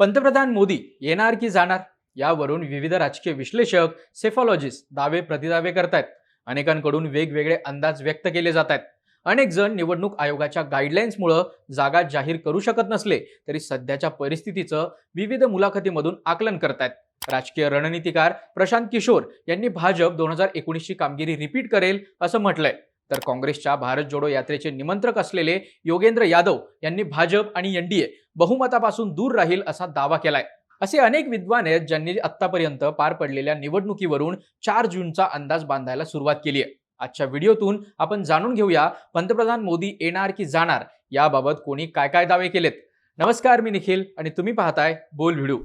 पंतप्रधान मोदी येणार की जाणार? यावरून विविध राजकीय विश्लेषक सेफॉलॉजिस्ट दावे प्रतिदावे करतायत. अनेकांकडून वेगवेगळे अंदाज व्यक्त केले जात आहेत अनेक जण निवडणूक आयोगाच्या गाईडलाईन्समुळं जागा जाहीर करू शकत नसले तरी सध्याच्या परिस्थितीचं विविध मुलाखतीमधून आकलन करतायत. राजकीय रणनीतिकार प्रशांत किशोर यांनी भाजप दोन हजार एकोणीसची कामगिरी रिपीट करेल असं म्हटलंय. तर काँग्रेसच्या भारत जोडो यात्रेचे निमंत्रक असलेले योगेंद्र यादव यांनी भाजप आणि एनडीए बहुमतापासून दूर राहील असा दावा केलाय. असे अनेक विद्वान आहेत ज्यांनी आतापर्यंत पार पडलेल्या निवडणुकीवरून चार जूनचा अंदाज बांधायला सुरुवात केली आहे. आजच्या व्हिडिओतून आपण जाणून घेऊया पंतप्रधान मोदी येणार की जाणार याबाबत कोणी काय काय दावे केलेत. नमस्कार मी निखिल आणि तुम्ही पाहताय बोल व्हिडिओ.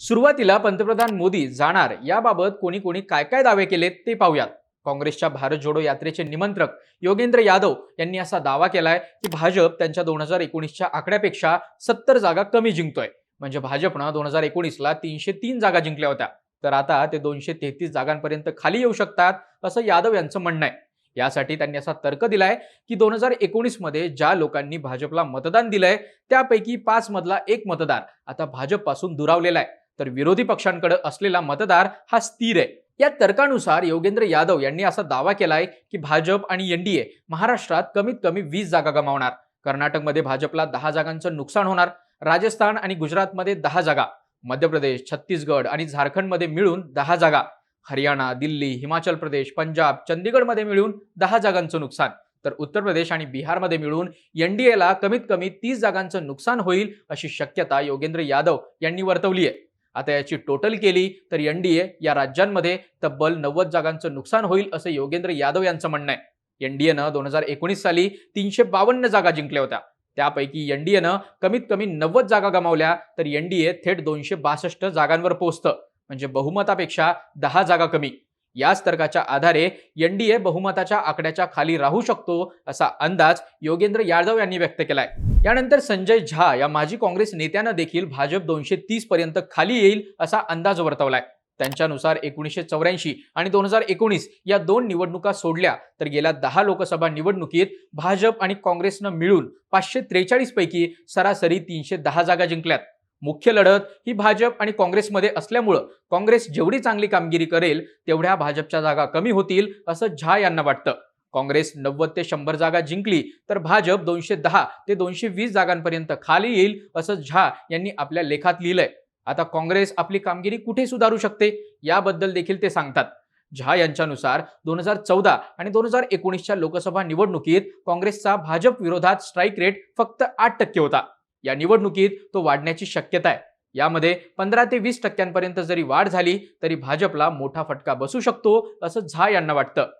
सुरुवातीला पंतप्रधान मोदी जाणार याबाबत कोणी कोणी काय काय दावे केलेत ते पाहूयात. काँग्रेसच्या भारत जोडो यात्रेचे निमंत्रक योगेंद्र यादव यांनी असा दावा केलाय की भाजप त्यांच्या दोन हजार एकोणीसच्या आकड्यापेक्षा सत्तर जागा कमी जिंकतोय. म्हणजे भाजपनं दोन हजार एकोणीसला तीनशे तीन जागा जिंकल्या होत्या. तर आता ते दोनशे तेहतीस जागांपर्यंत खाली येऊ शकतात असं यादव यांचं म्हणणं आहे. यासाठी त्यांनी असा तर्क दिलाय की दोन हजार एकोणीसमध्ये ज्या लोकांनी भाजपला मतदान दिलंय त्यापैकी पाच मधला एक मतदार आता भाजपपासून दुरावलेला आहे. तर विरोधी पक्षांकडे असलेला मतदार हा स्थिर आहे. या तर्कानुसार योगेंद्र यादव यांनी असा दावा केलाय की भाजप आणि एनडीए महाराष्ट्रात कमीत कमी वीस जागा गमावणार. कर्नाटकमध्ये भाजपला दहा जागांचं नुकसान होणार. राजस्थान आणि गुजरातमध्ये दहा जागा. मध्य प्रदेश छत्तीसगड आणि झारखंडमध्ये मिळून दहा जागा. हरियाणा दिल्ली हिमाचल प्रदेश पंजाब चंदीगडमध्ये मिळून दहा जागांचं नुकसान. तर उत्तर प्रदेश आणि बिहारमध्ये मिळून एनडीएला कमीत कमी तीस जागांचं नुकसान होईल अशी शक्यता योगेंद्र यादव यांनी वर्तवली आहे आता याची टोटल केली तर एनडीए या राज्यांमध्ये तब्बल नव्वद जागांचं नुकसान होईल असं योगेंद्र यादव यांचं म्हणणं आहे. एनडीएनं दोन हजार एकोणीस साली तीनशे बावन्न जागा जिंकल्या होत्या. त्यापैकी एनडीएनं कमीत कमी नव्वद जागा गमावल्या तर एनडीए थेट दोनशे बासष्ट जागांवर पोहोचतं. म्हणजे बहुमतापेक्षा दहा जागा कमी. याच तर्काच्या आधारे एनडीए बहुमताच्या आकड्याच्या खाली राहू शकतो असा अंदाज योगेंद्र यादव यांनी व्यक्त केलाय. यानंतर संजय झा या माजी काँग्रेस नेत्यानं देखील भाजप दोनशे तीस पर्यंत खाली येईल असा अंदाज वर्तवलाय. त्यांच्यानुसार एकोणीसशे चौऱ्याऐंशी आणि दोन हजार एकोणीस या दोन निवडणुका सोडल्या तर गेल्या दहा लोकसभा निवडणुकीत भाजप आणि काँग्रेसनं मिळून पाचशे त्रेचाळीस पैकी सरासरी तीनशे दहा जागा जिंकल्यात. मुख्य लढत ही भाजप आणि काँग्रेसमध्ये असल्यामुळं काँग्रेस जेवढी चांगली कामगिरी करेल तेवढ्या भाजपच्या जागा कमी होतील असं झा यांना वाटतं. काँग्रेस नव्वद ते शंभर जागा जिंकली तर भाजप दोनशे दहा ते दोनशे वीस जागांपर्यंत खाली येईल असं झा यांनी आपल्या लेखात लिहिलंय. आता काँग्रेस आपली कामगिरी कुठे सुधारू शकते? याबद्दल देखील ते सांगतात. झा यांच्यानुसार दोन हजार चौदा आणि दोन हजार एकोणीसच्या लोकसभा निवडणुकीत काँग्रेसचा भाजप विरोधात स्ट्राईक रेट फक्त आठ टक्के होता. या निवडणुकीत तो वाढण्याची शक्यता आहे. यामध्ये पंधरा ते वीस टक्क्यांपर्यंत जरी वाढ झाली तरी भाजपला मोठा फटका बसू शकतो असं झा यांना वाटतं.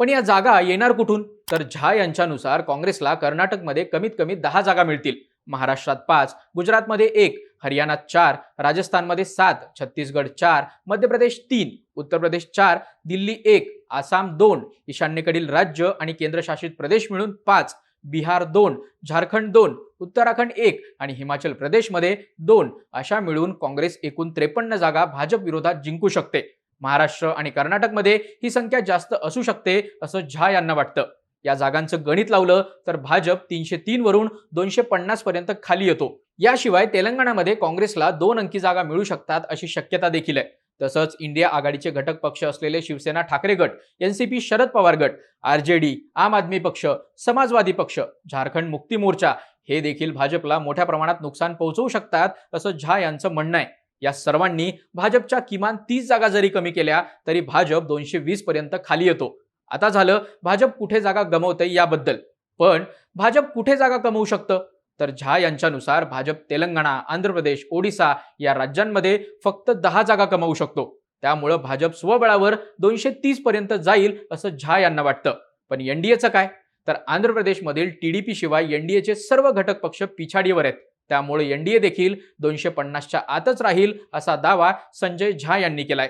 पण या जागा येणार कुठून? तर झा यांच्यानुसार काँग्रेसला कर्नाटकमध्ये कमीत कमी दहा जागा मिळतील. महाराष्ट्रात पाच गुजरातमध्ये एक हरियाणात चार राजस्थानमध्ये सात छत्तीसगड चार मध्य प्रदेश तीन उत्तर प्रदेश चार दिल्ली एक आसाम दोन ईशान्येकडील राज्य आणि केंद्रशासित प्रदेश मिळून पाच बिहार दोन झारखंड दोन उत्तराखंड एक आणि हिमाचल प्रदेशमध्ये दोन अशा मिळून काँग्रेस एकूण त्रेपन्न जागा भाजप विरोधात जिंकू शकते. महाराष्ट्र आणि कर्नाटकमध्ये ही संख्या जास्त असू शकते असं झा यांना वाटतं. या जागांचं गणित लावलं तर भाजप तीनशे तीन वरून दोनशे पन्नास पर्यंत खाली येतो. याशिवाय तेलंगणामध्ये काँग्रेसला दोन अंकी जागा मिळू शकतात अशी शक्यता देखील आहे. तसंच इंडिया आघाडीचे घटक पक्ष असलेले शिवसेना ठाकरे गट एनसीपी शरद पवार गट आरजेडी आम आदमी पक्ष समाजवादी पक्ष झारखंड मुक्ती मोर्चा हे देखील भाजपला मोठ्या प्रमाणात नुकसान पोहोचवू शकतात असं झा यांचं म्हणणं आहे. या सर्वांनी भाजपच्या किमान तीस जागा जरी कमी केल्या तरी भाजप दोनशे वीस पर्यंत खाली येतो. आता झालं भाजप कुठे जागा गमवतंय याबद्दल. पण भाजप कुठे जागा कमवू शकतं? तर झा यांच्यानुसार भाजप तेलंगणा आंध्र प्रदेश ओडिसा या राज्यांमध्ये फक्त दहा जागा कमावू शकतो. त्यामुळं भाजप स्वबळावर दोनशे तीस पर्यंत जाईल असं झा यांना वाटतं. पण एनडीएचं काय? तर आंध्र प्रदेशमधील टीडीपी शिवाय एनडीएचे सर्व घटक पक्ष पिछाडीवर आहेत. त्यामुळे एनडीए देखील दोनशे पन्नासच्या आतच राहील असा दावा संजय झा यांनी केलाय.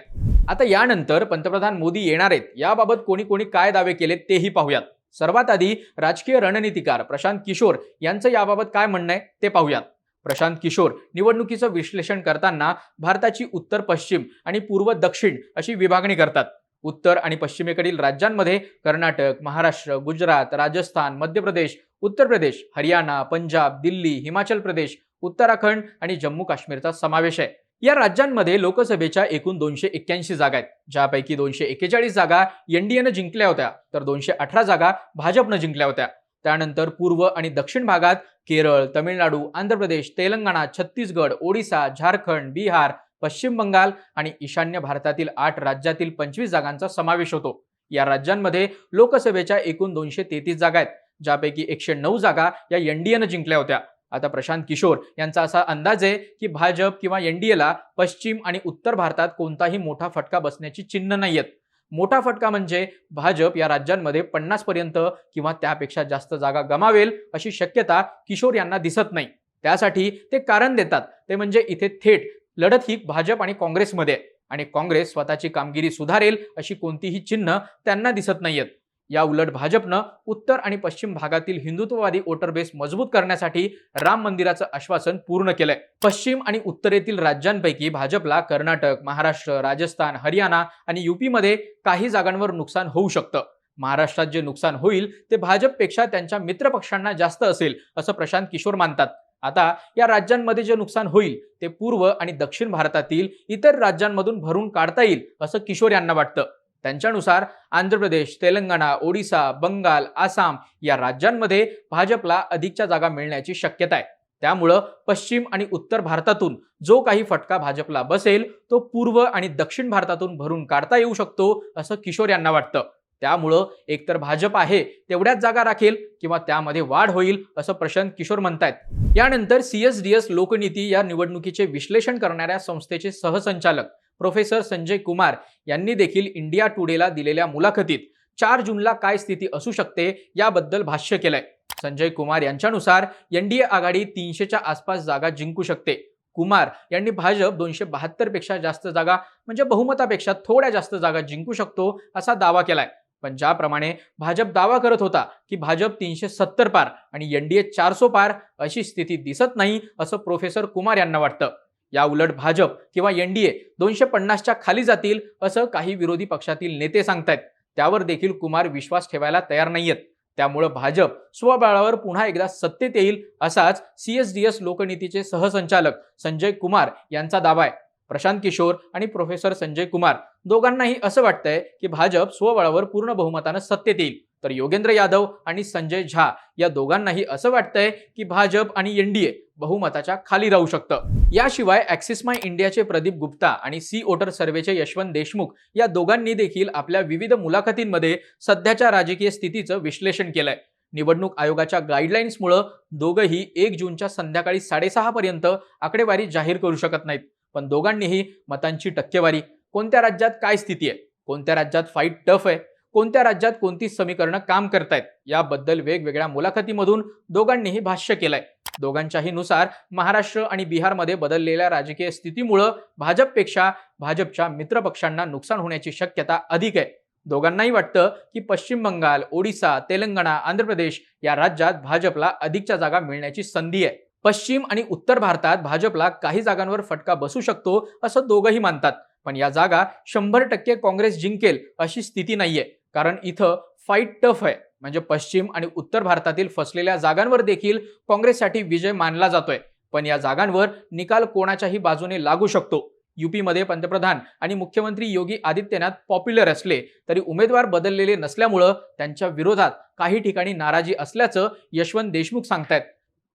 आता यानंतर पंतप्रधान मोदी येणार आहेत. याबाबत कोणी कोणी काय दावे केले तेही पाहूयात. सर्वात आधी राजकीय रणनीतिकार प्रशांत किशोर यांचं याबाबत काय म्हणणं आहे ते पाहूयात. प्रशांत किशोर निवडणुकीचं विश्लेषण करताना भारताची उत्तर पश्चिम आणि पूर्व दक्षिण अशी विभागणी करतात. उत्तर आणि पश्चिमेकडील राज्यांमध्ये कर्नाटक महाराष्ट्र गुजरात राजस्थान मध्य प्रदेश उत्तर प्रदेश हरियाणा पंजाब दिल्ली हिमाचल प्रदेश उत्तराखंड आणि जम्मू काश्मीरचा समावेश आहे. या राज्यांमध्ये लोकसभेच्या एकूण दोनशे एक्क्याऐंशी जागा आहेत. ज्यापैकी दोनशे एक्केचाळीस जागा एनडीएनं जिंकल्या होत्या तर दोनशे अठरा जागा भाजपनं जिंकल्या होत्या. त्यानंतर पूर्व आणि दक्षिण भागात केरळ तमिळनाडू आंध्र प्रदेश तेलंगणा छत्तीसगड ओडिसा झारखंड बिहार पश्चिम बंगाल आणि ईशान्य भारतातील आठ राज्यातील पंचवीस जागांचा समावेश होतो. या राज्यांमध्ये लोकसभेच्या एकूण दोनशे तेहतीस जागा आहेत ज्यापैकी एकशे नऊ जागा या एनडीएनं जिंकल्या होत्या. आता प्रशांत किशोर यांचा असा अंदाज आहे की भाजप किंवा एनडीएला पश्चिम आणि उत्तर भारतात कोणताही मोठा फटका बसण्याची चिन्ह नाहीयेत. मोठा फटका म्हणजे भाजप या राज्यांमध्ये पन्नास पर्यंत किंवा त्यापेक्षा जास्त जागा गमावेल अशी शक्यता किशोर यांना दिसत नाही. त्यासाठी ते कारण देतात. ते म्हणजे इथे थेट लढत ही भाजप आणि काँग्रेसमध्ये. आणि काँग्रेस स्वतःची कामगिरी सुधारेल अशी कोणतीही चिन्ह त्यांना दिसत नाहीयेत. या उलट भाजपनं उत्तर आणि पश्चिम भागातील हिंदुत्ववादी वोटर बेस मजबूत करण्यासाठी राम मंदिराचं आश्वासन पूर्ण केलंय. पश्चिम आणि उत्तरेतील राज्यांपैकी भाजपला कर्नाटक महाराष्ट्र राजस्थान हरियाणा आणि युपीमध्ये काही जागांवर नुकसान होऊ शकतं. महाराष्ट्रात जे नुकसान होईल ते भाजपपेक्षा त्यांच्या मित्रपक्षांना जास्त असेल असं प्रशांत किशोर मानतात. आता या राज्यांमध्ये जे नुकसान होईल ते पूर्व आणि दक्षिण भारतातील इतर राज्यांमधून भरून काढता येईल असं किशोर यांना वाटतं. त्यांच्यानुसार आंध्र प्रदेश तेलंगणा ओडिसा बंगाल आसाम या राज्यांमध्ये भाजपला अधिकच्या जागा मिळण्याची शक्यता आहे. त्यामुळं पश्चिम आणि उत्तर भारतातून जो काही फटका भाजपला बसेल तो पूर्व आणि दक्षिण भारतातून भरून काढता येऊ शकतो असं किशोर यांना वाटतं. त्यामुळं एकतर भाजप आहे तेवढ्याच जागा राखेल किंवा त्यामध्ये वाढ होईल असं प्रशांत किशोर म्हणतायत. यानंतर सीएसडीएस लोकनीती या निवडणुकीचे विश्लेषण करणाऱ्या संस्थेचे सहसंचालक प्रोफेसर संजय कुमार यांनी देखील इंडिया टुडेला दिलेल्या मुलाखतीत चार जूनला काय स्थिती असू शकते याबद्दल भाष्य केलंय. संजय कुमार यांच्यानुसार एनडीए आघाडी तीनशेच्या आसपास जागा जिंकू शकते. कुमार यांनी भाजप दोनशे बहात्तरपेक्षा जास्त जागा म्हणजे बहुमतापेक्षा थोड्या जास्त जागा जिंकू शकतो असा दावा केलाय. पण ज्याप्रमाणे भाजप दावा करत होता की भाजप तीनशे सत्तर पार आणि एनडीए चारसो पार अशी स्थिती दिसत नाही असं प्रोफेसर कुमार यांना वाटतं. या उलट भाजप किंवा एनडीए दोनशे पन्नासच्या खाली जातील असं काही विरोधी पक्षातील नेते सांगतायत. त्यावर देखील कुमार विश्वास ठेवायला तयार नाहीयेत. त्यामुळं भाजप स्वबळावर पुन्हा एकदा सत्तेत येईल असाच सीएसडीएस लोकनीतीचे सहसंचालक संजय कुमार यांचा दावा आहे. प्रशांत किशोर आणि प्रोफेसर संजय कुमार दोघांनाही असं वाटतंय की भाजप स्वबळावर पूर्ण बहुमतानं सत्तेत येईल. तर योगेंद्र यादव आणि संजय झा या दोघांनाही असं वाटतंय की भाजप आणि एनडीए बहुमताच्या खाली राहू शकतं. याशिवाय ॲक्सिस माय इंडियाचे प्रदीप गुप्ता आणि सी ओटर सर्वेचे यशवंत देशमुख या दोघांनी देखील आपल्या विविध मुलाखतींमध्ये सध्याच्या राजकीय स्थितीचं विश्लेषण केलंय. निवडणूक आयोगाच्या गाईडलाईन्समुळं दोघंही एक जूनच्या संध्याकाळी साडेसहा पर्यंत आकडेवारी जाहीर करू शकत नाहीत. पण दोघांनीही मतांची टक्केवारी. कोणत्या राज्यात काय स्थिती आहे? कोणत्या राज्यात फाईट टफ आहे? कोणत्या राज्यात कोणती समीकरणं काम करतायत? याबद्दल वेगवेगळ्या मुलाखतीमधून दोघांनीही भाष्य केलंय. दोघांच्याही नुसार महाराष्ट्र आणि बिहारमध्ये बदललेल्या राजकीय स्थितीमुळं भाजपपेक्षा भाजपच्या मित्रपक्षांना नुकसान होण्याची शक्यता अधिक आहे. दोघांनाही वाटतं की पश्चिम बंगाल ओडिसा तेलंगणा आंध्र प्रदेश या राज्यात भाजपला अधिकच्या जागा मिळण्याची संधी आहे. पश्चिम आणि उत्तर भारतात भाजपला काही जागांवर फटका बसू शकतो असं दोघंही मानतात. पण या जागा शंभर टक्के काँग्रेस जिंकेल अशी स्थिती नाहीये. कारण इथं फाईट टफ आहे. म्हणजे पश्चिम आणि उत्तर भारतातील फसलेल्या जागांवर देखील काँग्रेससाठी विजय मानला जातोय. पण या जागांवर निकाल कोणाच्याही बाजूने लागू शकतो? युपीमध्ये पंतप्रधान आणि मुख्यमंत्री योगी आदित्यनाथ पॉप्युलर असले तरी उमेदवार बदललेले नसल्यामुळं त्यांच्या विरोधात काही ठिकाणी नाराजी असल्याचं यशवंत देशमुख सांगतायत.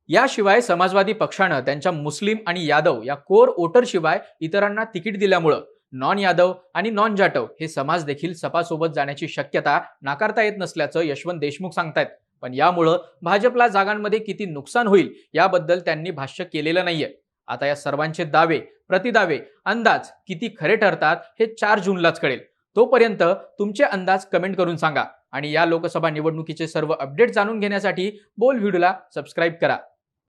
याशिवाय समाजवादी पक्षानं त्यांच्या मुस्लिम आणि यादव या कोर वोटरशिवाय इतरांना तिकीट दिल्यामुळं नॉन यादव आणि नॉन जाटव हे समाज देखील सपासोबत जाण्याची शक्यता नाकारता येत नसल्याचं यशवंत देशमुख सांगतायत. पण यामुळं भाजपला जागांमध्ये किती नुकसान होईल याबद्दल त्यांनी भाष्य केलेलं नाहीये. आता या सर्वांचे दावे प्रतिदावे अंदाज किती खरे ठरतात हे चार जूनलाच कळेल. तोपर्यंत तुमचे अंदाज कमेंट करून सांगा आणि या लोकसभा निवडणुकीचे सर्व अपडेट जाणून घेण्यासाठी बोल व्हिडिओला सबस्क्राईब करा.